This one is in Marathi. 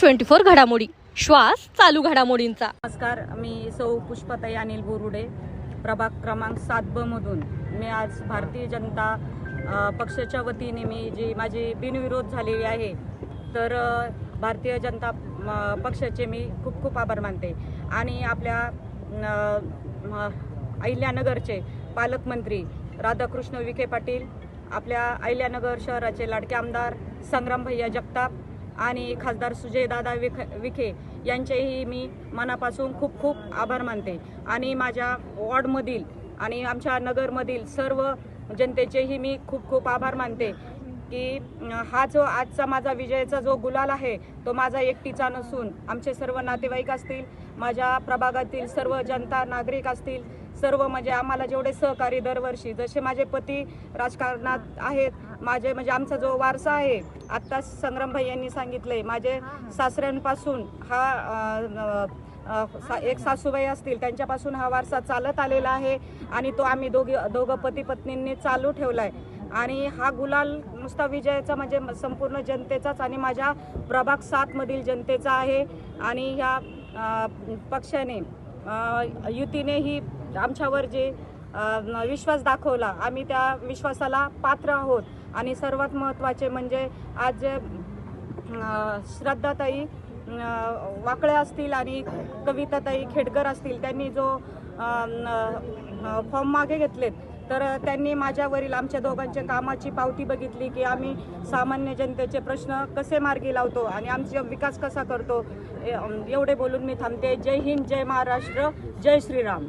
ट्वेंटी फोर घडामोडी. श्वास चालू घडामोडींचा. नमस्कार मी सौ पुष्पताई अनिल बोरुडे प्रभाग क्रमांक सात ब मधून. मी आज भारतीय जनता पक्षाच्या वतीने मी जी माझी बिनविरोध झालेली आहे तर भारतीय जनता पक्षाचे मी खूप खूप आभार मानते. आणि आपल्या अहिल्यानगरचे पालकमंत्री राधाकृष्ण विखे पाटील आपल्या अहिल्यानगर शहराचे लाडके आमदार संग्राम भैया जगताप आणि खासदार सुजयदादा विख विखे यांचेही मी मनापासून खूप खूप आभार मानते. आणि माझ्या वॉर्डमधील आणि आमच्या नगरमधील सर्व जनतेचेही मी खूप खूप आभार मानते की हा जो आजचा माझा विजयाचा जो गुलाल आहे तो माझा एकटीचा नसून आमचे सर्व नातेवाईक असतील माझ्या प्रभागातील सर्व जनता नागरिक असतील सर्व म्हणजे आम्हाला जेवढे सहकारी दरवर्षी जसे माझे पती राजकारणात आहेत माझे म्हणजे आमचा जो वारसा आहे आत्ताच संग्रामभाई यांनी सांगितले माझे सासऱ्यांपासून हा सा- एक सासूबाई असतील त्यांच्यापासून हा वारसा चालत आलेला आहे आणि तो आम्ही दोघी दोघं पती पत्नींनी चालू ठेवलाय. आणि हा गुलाल नुसता विजयाचा म्हणजे संपूर्ण जनतेचाच आणि माझ्या प्रभाग सातमधील जनतेचा आहे. आणि ह्या पक्षाने युतीने युतीनेही आमच्यावर जे विश्वास दाखवला आम्ही त्या विश्वासाला पात्र आहोत. आणि सर्वात महत्त्वाचे म्हणजे आज जे श्रद्धाताई वाकळे असतील आणि कविताताई खेडकर असतील त्यांनी जो फॉर्म मागे घेतलेत तर त्यांनी माझ्यावरील आमच्या दोघांच्या कामाची पावती बघितली की आम्ही सामान्य जनतेचे प्रश्न कसे मार्गी लावतो आणि आमचा विकास कसा करतो ए- एवढे बोलून मी थांबते. जय हिंद जय महाराष्ट्र जय श्रीराम.